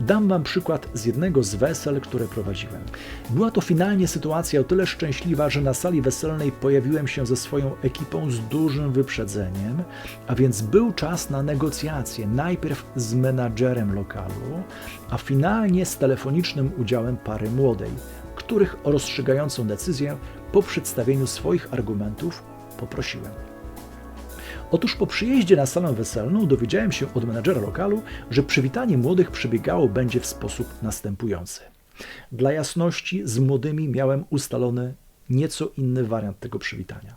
Dam Wam przykład z jednego z wesel, które prowadziłem. Była to finalnie sytuacja o tyle szczęśliwa, że na sali weselnej pojawiłem się ze swoją ekipą z dużym wyprzedzeniem, a więc był czas na negocjacje, najpierw z menadżerem lokalu, a finalnie z telefonicznym udziałem pary młodej, których o rozstrzygającą decyzję po przedstawieniu swoich argumentów poprosiłem. Otóż po przyjeździe na salę weselną dowiedziałem się od menadżera lokalu, że przywitanie młodych przebiegało będzie w sposób następujący. Dla jasności z młodymi miałem ustalony nieco inny wariant tego przywitania.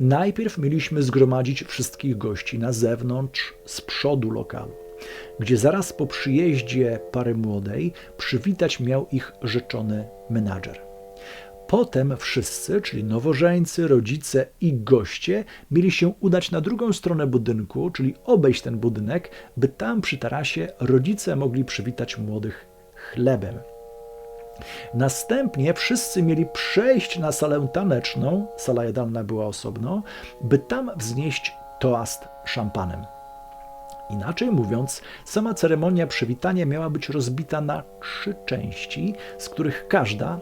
Najpierw mieliśmy zgromadzić wszystkich gości na zewnątrz, z przodu lokalu, gdzie zaraz po przyjeździe pary młodej przywitać miał ich rzeczony menadżer. Potem wszyscy, czyli nowożeńcy, rodzice i goście, mieli się udać na drugą stronę budynku, czyli obejść ten budynek, by tam przy tarasie rodzice mogli przywitać młodych chlebem. Następnie wszyscy mieli przejść na salę taneczną, sala jadalna była osobno, by tam wznieść toast szampanem. Inaczej mówiąc, sama ceremonia przywitania miała być rozbita na trzy części, z których każda,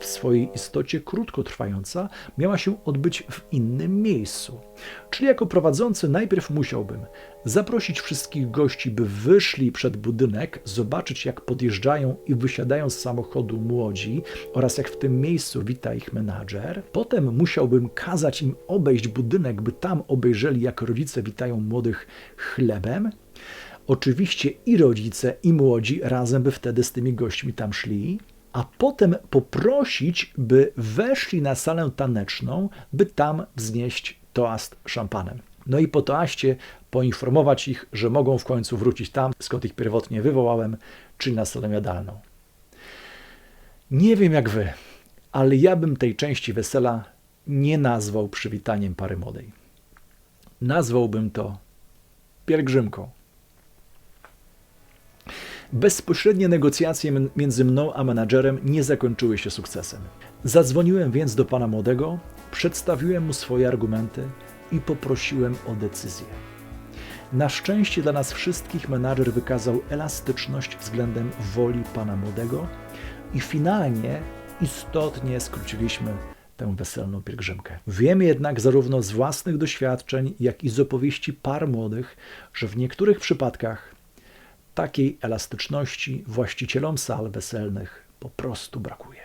w swojej istocie krótkotrwająca, miała się odbyć w innym miejscu. Czyli jako prowadzący najpierw musiałbym zaprosić wszystkich gości, by wyszli przed budynek, zobaczyć jak podjeżdżają i wysiadają z samochodu młodzi oraz jak w tym miejscu wita ich menadżer. Potem musiałbym kazać im obejść budynek, by tam obejrzeli jak rodzice witają młodych chlebem. Oczywiście i rodzice, i młodzi razem by wtedy z tymi gośćmi tam szli a potem poprosić, by weszli na salę taneczną, by tam wznieść toast szampanem. No i po toaście poinformować ich, że mogą w końcu wrócić tam, skąd ich pierwotnie wywołałem, czyli na salę jadalną. Nie wiem jak wy, ale ja bym tej części wesela nie nazwał przywitaniem pary młodej. Nazwałbym to pielgrzymką. Bezpośrednie negocjacje między mną a menadżerem nie zakończyły się sukcesem. Zadzwoniłem więc do pana młodego, przedstawiłem mu swoje argumenty i poprosiłem o decyzję. Na szczęście dla nas wszystkich menadżer wykazał elastyczność względem woli pana młodego i finalnie istotnie skróciliśmy tę weselną pielgrzymkę. Wiem jednak zarówno z własnych doświadczeń, jak i z opowieści par młodych, że w niektórych przypadkach Takiej elastyczności właścicielom sal weselnych po prostu brakuje.